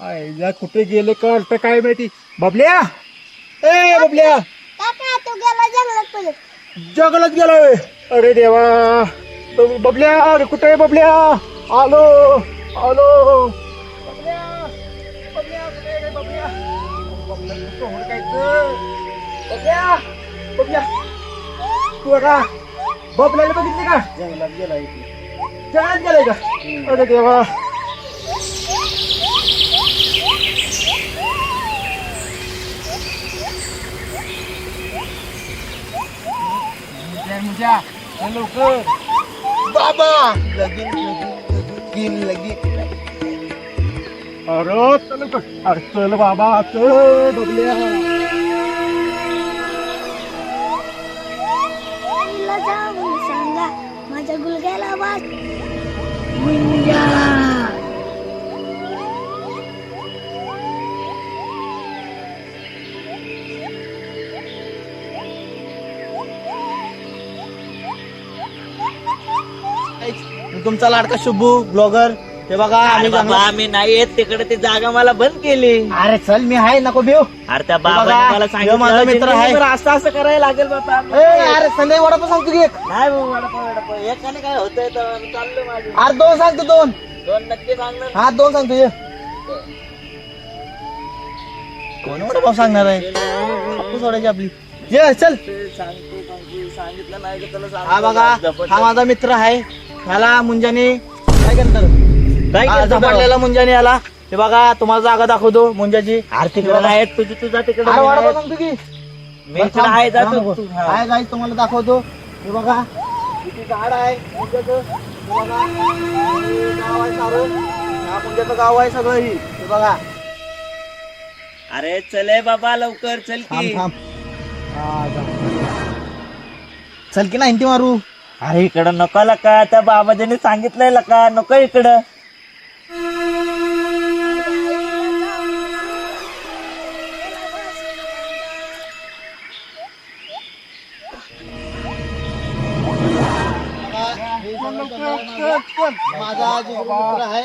आईला कुठे गेले कळ तर काय माहिती. बबल्या? ए बबल्या. काका तो गेला जंगलात पळत. अरे देवा. ब- बबल्या अरे कुठे आहे बबल्या? आलो आलो. बबल्या बबल्या कुठे आहे रे बबल्या? बबल्या कुठं हुडकायचं? बबल्या बबल्या. तू आता बबल्याला बघितली का? जंगलात गेला जंगलात गेलाय का? अरे देवा. मुजा लवकर. बाबा! लगीन लगीन लगीन अरे चल. अरे चल बाबा चल बबल्या आईला जाऊन सांगा माझ्या गुलग्याला वाच मी तुमचा लाडका शुभू ब्लॉगर हे बघा अरे आम्ही बाबा जंगलात- आम्ही नाही येत. तिकडे ते जागा मला बंद केली. अरे चल मी आहे नको बेव अरे त्या बाबाने मला ह्यो माझा सांगितलं मित्र आहे. जिंदगीभर असं असं करायला लागेल बाबा. ए, अरे संध्याकाळी वडापाव सांगतो की एक. नाही बाबा वडापाव वडापाव. एकाने काय होतंय तर चाललं माझं. अरे दोन सांगतो दोन. दोन नक्की सांगणार. हा दोन सांगतो ये. कोण वडापाव सांगणार आहे? सोडायची आपली. ये चल. सांगतो सांगतो सांगितलं नाही का त्याला हा बघा. हा माझा मित्र आहे. ह्याला मुंजाने काय करतात काय केलं झपाटलेला मुंजाने आला हे बघा तुम्हाला जागा दाखवतो मुंजाची. अरे तिकडे नाही तुझी तुझा तिकडे. अरे मी इकडे आहे जातो तू. हा. तुम्हाला दाखवतो. हे बघा. किती झाड आहे मुंजाचं. हे बघा. हे गाव आहे सारं. हा मुंजाचं गाव आहे सगळं ही. हे बघा. अरे चले बाबा लवकर. चल थांब की. थांब हा, जा. चल की नाही ती मारू. अरे इकडं नको लका त्या बाबाजीने सांगितलंय लका नको इकडं. माझा जो मित्र आहे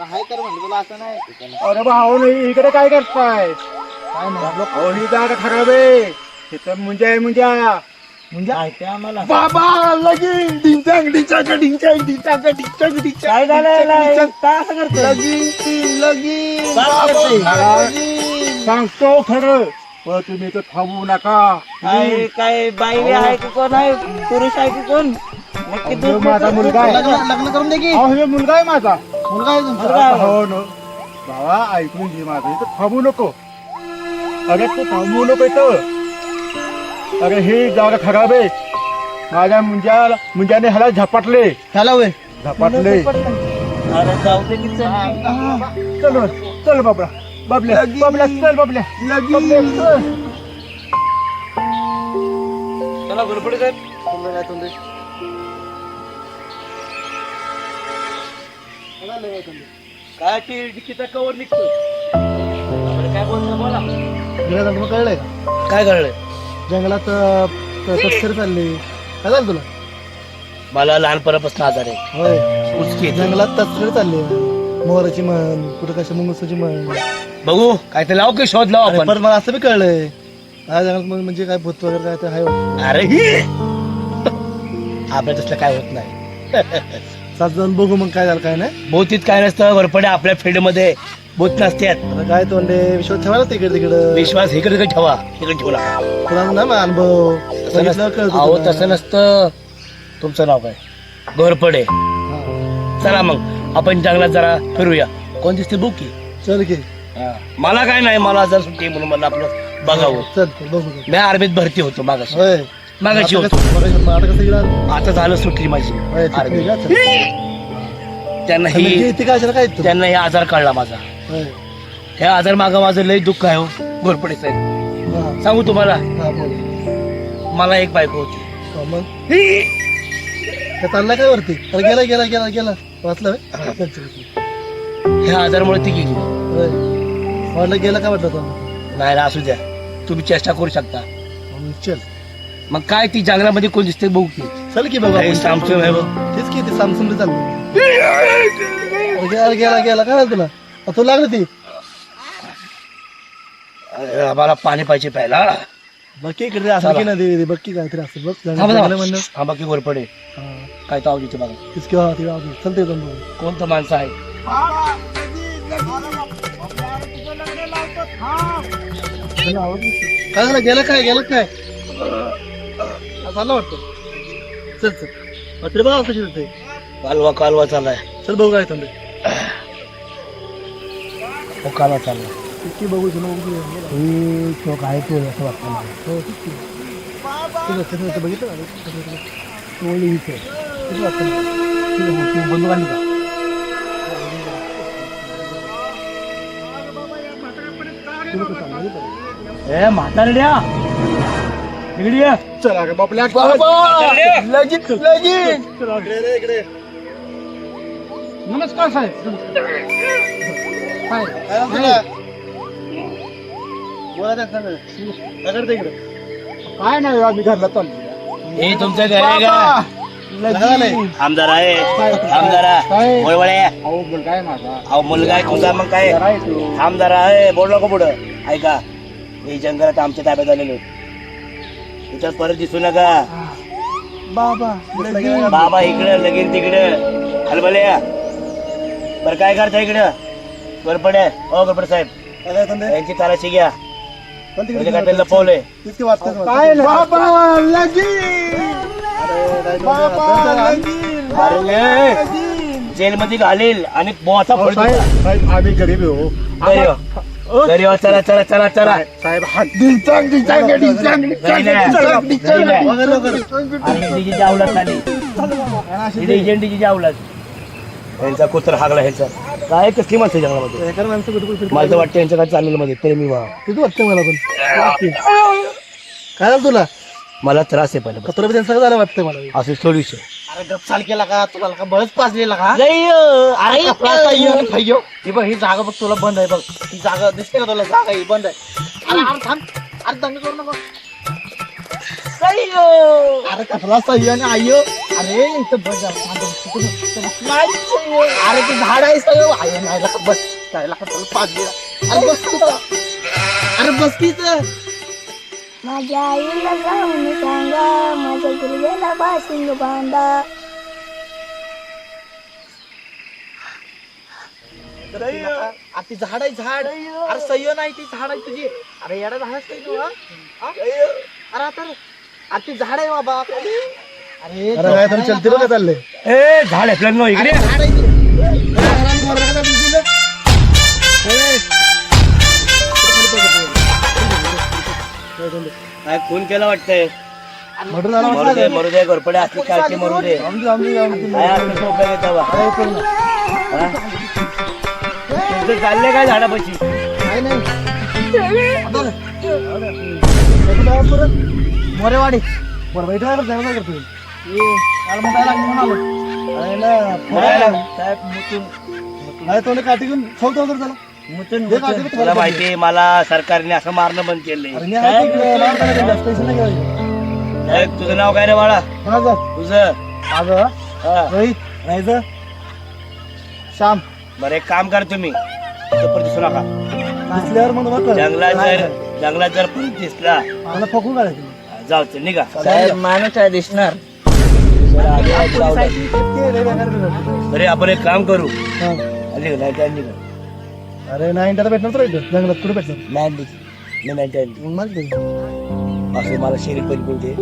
हाय कर म्हणलं तुला असं नाही अरे भाऊ इकडे काय करताय? काय नाही खराब आहे. तिथं मुंजा आहे मुंजा माहिती आहे आम्हाला. बाबा लगीन डिंचांग डिंचांग डिंचांग डिंचांग डिंचांग डिंचांग काय झालं डिंचांग. काय असं करतो लगीन लगीन. काय करते? लगीन. सांगतो खरं. पण तुम्ही तर थांबू नका. काय? काय बाई आहे की कोण आहे? पुरुष आहे की कोण? नक्की दूध माझा. मुलगा आहे. लग्न लग्न करून दे की. अहो हे मुलगा आहे माझा. मुलगा आहे तुमचा. मुलगा आहे. हो न भावा ऐकून घे माझं. इथं थांबू नको. अरे तू थांबू नको इथं. अरे ही जागा खराब आहे. माझ्या मुंजा मुंजाने ह्याला झपाटले. ह्याला वय झपाटले. अरे जाऊ दे की चल. चल चल बाबा बाबल्या बाबल्या चल बाबल्या. बाबल्या, चल. चला गडबड कर काय ती डिकीचा कवर निघतो काय बोलतो बोला. कळलंय काय कळलंय? जंगलात तस्करी चालली. काय झालं तुला? मला लहानपणापासून आजार आहे. होय. उचकी जंगलात तस्करी चालली. मोराची म्हण कुठे कशा मुंगसाची म्हण. बघू काय ते लाव की शोध लाव अरे, पण मला असं बी कळलंय. हा जंगलात मग म्हणजे काय भूत वगैरे काय ते आहे अरे आपल्या तसलं काय होत नाही. सात जाऊन बघू मग काय झालं काय नाही. भूतीत काय नसतं वरपडे आपल्या फील्ड नसतात आता काय तोंडे? विश्वास ठेवायला तिकडे तिकडं. विश्वास इकडे तिकडे ठेवा. इकडे ठेवला तुला ना मग अनुभव. बघितलं. कळतं अहो तुला. तसं नसतं. तुमचं नाव काय? घोरपडे. हा. चला मग आपण जंगलात जरा फिरूया. कोण दिसते बुकी चल की. मला काय नाही मला जर सुट्टी आहे म्हणून मला आपलं बघावं. चल चल, बघू की. मी आर्मीत भरती होतो मागाशी. होय. मागाशी आता होतो. कसं- मगाशी- मग आता कसं गेला आता झालं सुटली माझी. होय, चल. त्यांना ही इथे काय असेल काय त्यांना हे आजार कळला माझा. होय. हे आजार मागं माझं लय दुःख आहे हो. घोरपडे साहेब. हा, सांगू तुम्हाला? हा, बोल. मला एक बायको होती. हा, मग? काय चालला काय वरती? अरे गेला गेला गेला गेला. वाचलं होय? चल, चल, चल. ह्या आजारमुळे ती गेली. होय. वाटलं गेला काय वाटलं तुला नाही ना असू द्या. तुम्ही चेष्टा करू शकता. मग चल. मग काय ती जंगलामध्ये कोण दिसते बघू की. चल की बघू आपण. सामसून आहे बघ. तेच की ते सामसुंग चाललं गेला गेला गेला. काय झालं तुला? तुला लागलं ती? अरे, आम्हाला पाणी पाहिजे प्यायला. बक्की इकडे असं की ना दे बक्की काहीतरी असं. बघ थांबा. म्हणलं हा बाकी वर पडे. हा. काय ताव देते हा, ते राहू दे. चल ते जाऊन बघू. कोणतं माणसं आहे? नाही. काय झालं? गेलं काय? गेलं काय? चाललं वाटतं. चल चल. वाटतं बघा कशी होते कालवा कालवा चाललाय. चल बघू काय थांबे हो कालवा चाललाय किती बघू तुला बघू तो काय तो असं वाटतं मला. हो बघितलं का? इथे. वाटतं आहे, तू बंदूक का का? ए म्हातारड्या इकडे ये. चला रे बबल्या लगीन लगीन इकडे रे, इकडे. नमस्कार साहेब काय नाही. आम्ही घरला चाललो. हे तुमचं घर आहे का? आमदार आहे. आमदार काय? वळवळे माझा. अहो मुलगा आहे तुझा मग काय? जरा येतो. आमदार आहे बोल नको पुढं. ऐका हे जंगलात आमच्या ताब्यात आलेलो इथं परत दिसू नका. बाबा. बाबा इकडं लगीन तिकडं. हलबले बरं काय करता इकडं? गडपडे हो गडपड साहेब. काय काय चाललंय? यांची तलाशी घ्या. चल तिकडे म्हणजे काय लपवलंय. काय नाही. अरे, जेलमध्ये घालील आणि बोचा अहो, फोड साहेब साहेब आम्ही गरीब आहे हो. घरी हो. घरी हो, चला चला चला चला. साहेब हा डिंचांग घरी नाही. घरी नाही. आणि डीजीची आवलाद झाली इथे एजंडीची आवलाद यांचा कुत्र हागला ह्यांचा. काय कसली माणसं आहे जंगलामध्ये? एका माणसं कुठे कुठे मला तर वाटतं यांच्या काय चाललेलं मध्ये प्रेमी व्हा किती वाटतं मला पण? काय झालं तुला? मला त्रास आहे पहिलं. कचरा त्यांचं सगळं झालं वाटतं मला. असं सोल्युशन अरे गप चाल केला का? तुला का बळच पाजलेला का? अरे अय्यो ही बघ ही जागा बघ तुला बंद आहे बघ. ही जागा दिसते का तुला? जागा ही बंद आहे. अरे अरे थांब. अरे दंग करू नको. अरे कसला आणि आयो अरे इथं बस जा, थांब, तिथं बस, तिथं बस. नाही, अरे ते झाड आहे सगळं. आयो नाही लका बस. काय लका तुला? अरे बस तिथं अरे बस तिथं माझ्या आईला जाऊन सांगा माझ्या गुडघ्याला बाशिंग बांधा. अरे ती झाड आहे झाड. अरे सह्य नाही ती झाड आहे तुझी. अरे येडा झाड असते तू हा? हा? अरे आता ती झाड आहे बाबा. अरे काय तुम्ही चलते बघा चालले? ए झाड आहे प्लॅन इकडे झाड आहे ते. काय खून केला वाटतंय? मटण झालं मरू. दे मरू दे घरपडे असली काळची मरू दे आमची- आमची- आमची- काय सोपं बा? हा? तुमचं चाललंय काय झाडापाशी? काय नाही? मोरेवाडी. बरं करतोय काय करतोय. ए, काल मग काय लागलं मुतून नाही तोंड काठी घेऊन ठेवतो तर त्याला. मुतून दे काठी मुतून. बी तुला माहिती मला सरकारने असं मारणं बंद केलंय. अरे मी आहे काय गेलं. साहेब, तुझं नाव काय रे बाळा? कोणाचं? तुझं? माझं? हा. रोहित. राहायचं श्याम. बरं एक काम करा तुम्ही. दिसू नका. दिसल्यावर मग. जंगलात जर जंगलात जर परत दिसला. मला पकडून काढायचं. जाऊ चल निघा माणूस आहे दिसणार. अरे आपण एक काम करू. निघ नाही निघ. अरे नाही त्याला भेटणार तर जंगलात कुठे भेटणार? नाही मी दे. असं मला शेरीत पण बोलते.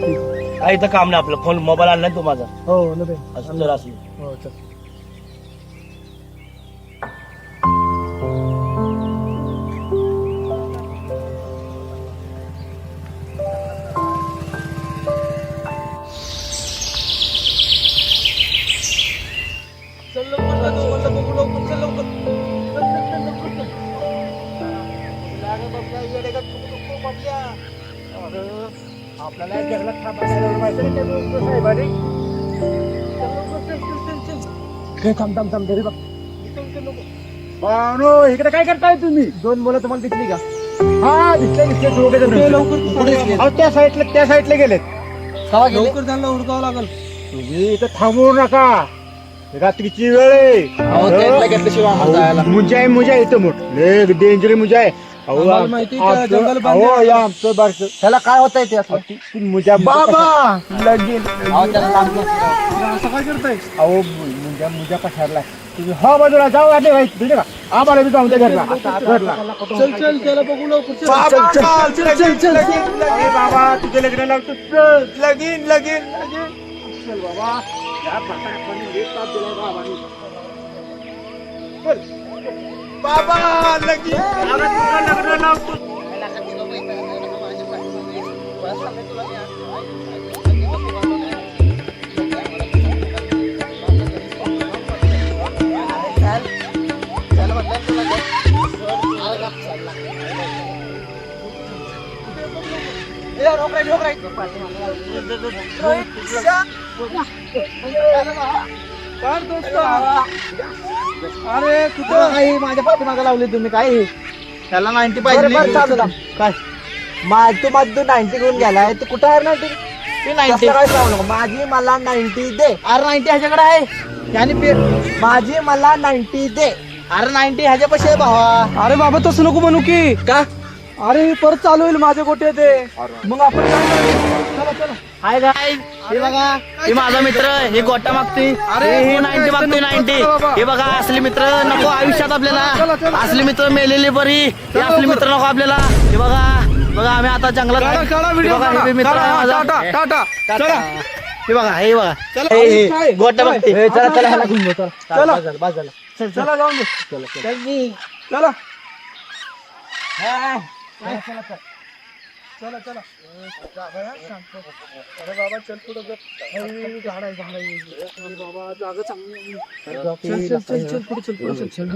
ठीक. काय इथं काम नाही आपलं. फोन मोबाईल आणला तू माझा. हो दे. असं जर असलं हो चल. थांब थांब थांब घरी बघ. बानो इकडे काय करताय तुम्ही? दोन मुलं तुम्हाला दिसली का? हा दिसले दिसले? अहो, त्या साईडला त्या साईडला गेलेत. लवकर त्यांना उरकावं लागल. तुम्ही इथं थांबवू नका. रात्रीची वेळ आहे. अहो, टेंटला घेतल्याशिवाय आम्हाला जायला. मुजा आहे मुजा आहे इथं मोठ. लय डेंजर मुजा आहे. अहो आम्हाला माहिती आहे का, आमचं- जंगल बांधलेलं अहो, आहे. या आमचं बारसं त्याला काय होत आहे ते असलं ती मुजा बाबा! लगीन. अहो, त्याला लांब नसतं. अहो मुंजा मुजा तुम्ही हा बाजूला जाऊ आले भाई तुझे का आम्हाला बी जाऊन द्या घरला. घरला. चल चल त्याला बघू लवकर. चल. बाबा, चल, चल, चल, लगीन, लगीन, बाबा तुझे लग्न लागतो. चल, लगीन लगीन लगीन. चल बाबा. Baba lagi. Rohit, Rohit, Rohit, अरे कुठं? काय माझ्या पाठीमागे लावली तुम्ही काय त्याला नाईन्टी बरं, बरं, पाहिजे चालू लाव. काय? मा तू माझ तू नाईन्टी घेऊन गेलाय तू कुठं आहे नाईन्टी ती? नाईन्टी काय सांगू नको माझी मला नाईन्टी दे. अरे नाईन्टी ह्याच्याकडे आहे. याने पे माझी मला नाईन्टी दे. अरे नाईन्टी ह्याच्या पैसे आहे भावा. अरे बाबा तसं नको म्हणू की. का? अरे परत चालू होईल माझे गोटे ते. मग आपण काय करू? चला चला. हाय गाय हे बघा हे माझा मित्र हे गोटा मागते हे नाईन्टी मागते नाईन्टी हे बघा असले मित्र नको आयुष्यात आपल्याला. असले मित्र मेलेले बरी. हे असले मित्र नको आपल्याला. हे बघा बघा आम्ही आता जंगलात हे बघा, हे मित्र. हे बघा हे बघा? गोटा? मागते चला. चला चला. चल, चल. चला चला, हा. चला चला अरे बाबा चल पुढं गप. अरे, झाड आहे, झाड आहे. अरे बाबा जागा चांगली आहे. चल चल चल चल पुढे चल पुढे चल